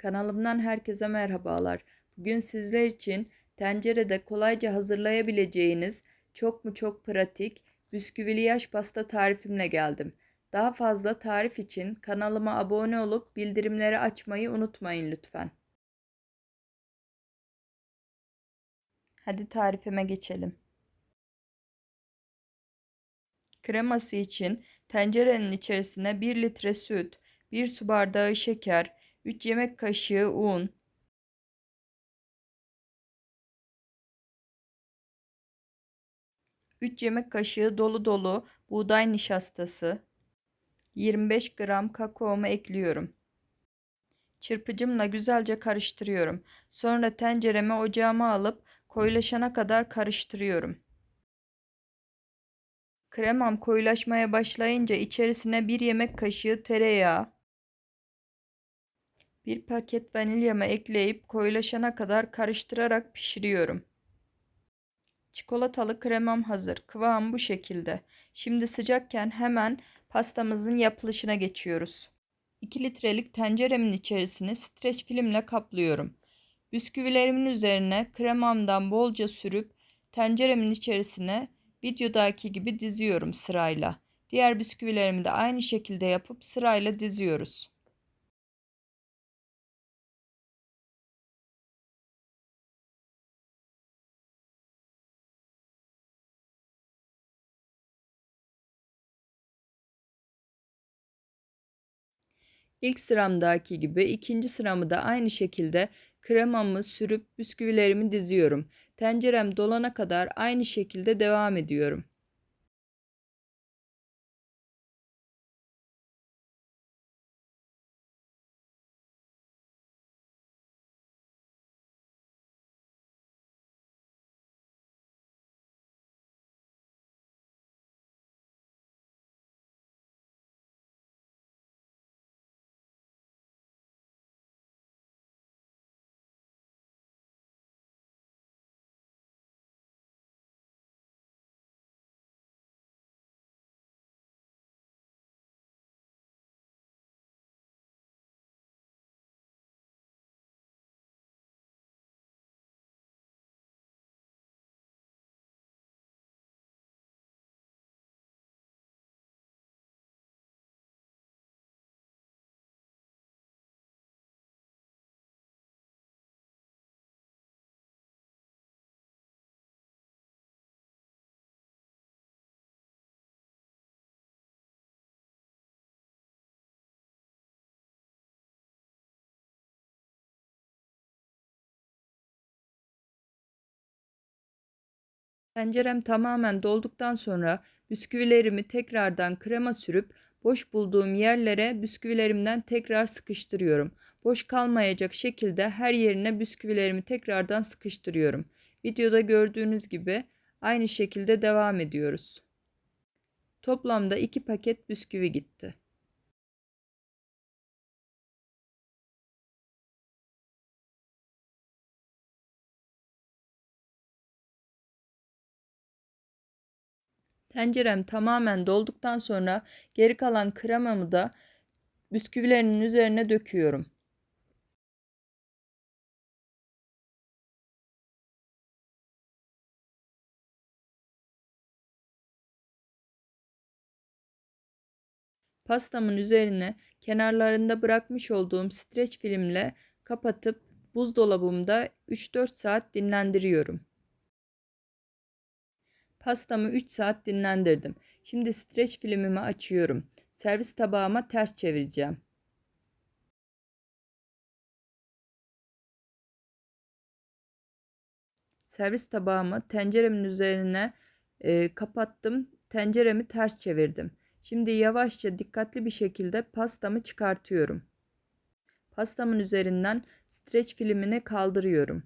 Kanalımdan herkese merhabalar. Bugün sizler için tencerede kolayca hazırlayabileceğiniz çok mu çok pratik bisküvili yaş pasta tarifimle geldim. Daha fazla tarif için kanalıma abone olup bildirimleri açmayı unutmayın lütfen. Hadi tarifime geçelim. Kreması için tencerenin içerisine 1 litre süt, 1 su bardağı şeker, 3 yemek kaşığı un, Üç yemek kaşığı dolu dolu buğday nişastası, 25 gram kakaomu ekliyorum. Çırpıcımla güzelce karıştırıyorum. Sonra tenceremi ocağıma alıp koyulaşana kadar karıştırıyorum. Kremam koyulaşmaya başlayınca içerisine bir yemek kaşığı tereyağı, bir paket vanilyamı ekleyip koyulaşana kadar karıştırarak pişiriyorum. Çikolatalı kremam hazır. Kıvam bu şekilde. Şimdi sıcakken hemen pastamızın yapılışına geçiyoruz. 2 litrelik tenceremin içerisini streç filmle kaplıyorum. Bisküvilerimin üzerine kremamdan bolca sürüp tenceremin içerisine videodaki gibi diziyorum sırayla. Diğer bisküvilerimi de aynı şekilde yapıp sırayla diziyoruz. İlk sıramdaki gibi ikinci sıramı da aynı şekilde kremamı sürüp bisküvilerimi diziyorum. Tencerem dolana kadar aynı şekilde devam ediyorum. Tencerem tamamen dolduktan sonra bisküvilerimi tekrardan krema sürüp boş bulduğum yerlere bisküvilerimden tekrar sıkıştırıyorum. Boş kalmayacak şekilde her yerine bisküvilerimi tekrardan sıkıştırıyorum. Videoda gördüğünüz gibi aynı şekilde devam ediyoruz. Toplamda 2 paket bisküvi gitti. Tencerem tamamen dolduktan sonra geri kalan kremamı da bisküvilerinin üzerine döküyorum. Pastamın üzerine kenarlarında bırakmış olduğum streç filmle kapatıp buzdolabımda 3-4 saat dinlendiriyorum. Pastamı 3 saat dinlendirdim. Şimdi streç filmimi açıyorum. Servis tabağıma ters çevireceğim. Servis tabağımı tenceremin üzerine e, kapattım. Tenceremi ters çevirdim. Şimdi yavaşça dikkatli bir şekilde pastamı çıkartıyorum. Pastamın üzerinden streç filmini kaldırıyorum.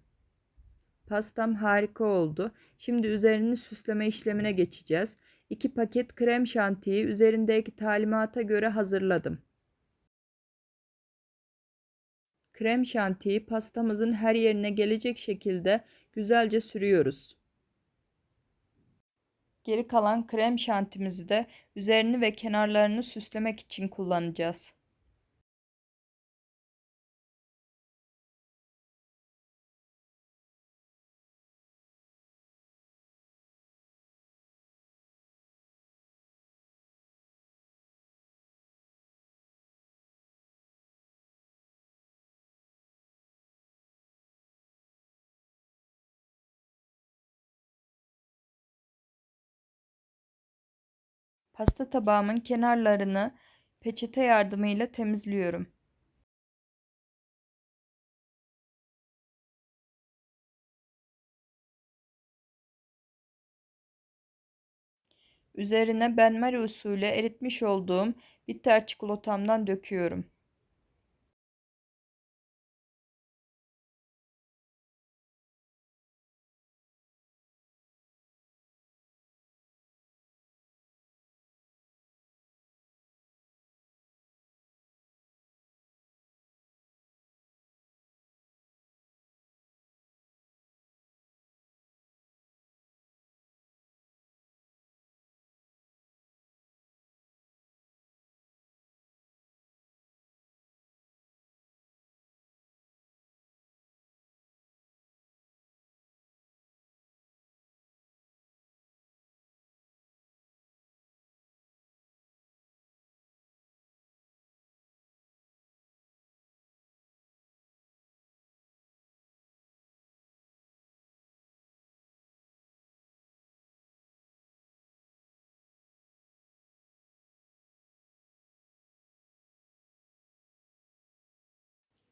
Pastam harika oldu. Şimdi üzerini süsleme işlemine geçeceğiz. 2 paket krem şantiyi üzerindeki talimata göre hazırladım. Krem şantiyi pastamızın her yerine gelecek şekilde güzelce sürüyoruz. Geri kalan krem şantimizi de üzerini ve kenarlarını süslemek için kullanacağız. Pasta tabağımın kenarlarını peçete yardımıyla temizliyorum. Üzerine benmari usulü eritmiş olduğum bitter çikolatamdan döküyorum.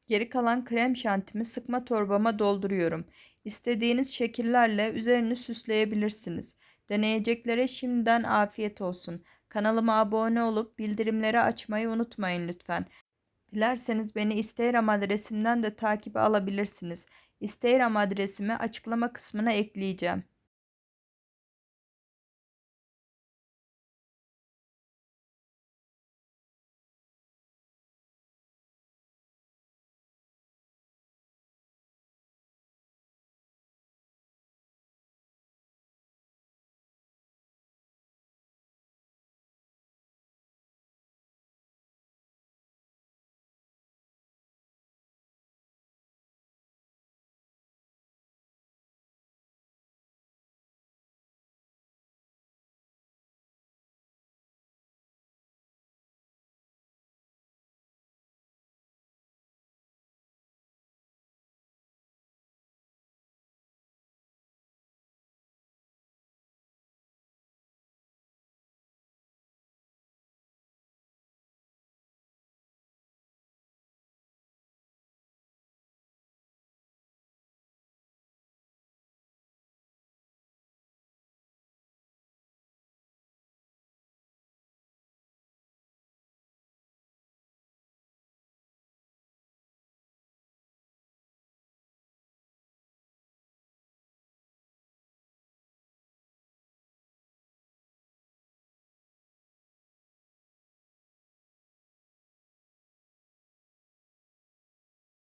Geri kalan krem şantimi sıkma torbama dolduruyorum. İstediğiniz şekillerle üzerini süsleyebilirsiniz. Deneyeceklere şimdiden afiyet olsun. Kanalıma abone olup bildirimleri açmayı unutmayın lütfen. Dilerseniz beni Instagram adresimden de takibe alabilirsiniz. Instagram adresimi açıklama kısmına ekleyeceğim.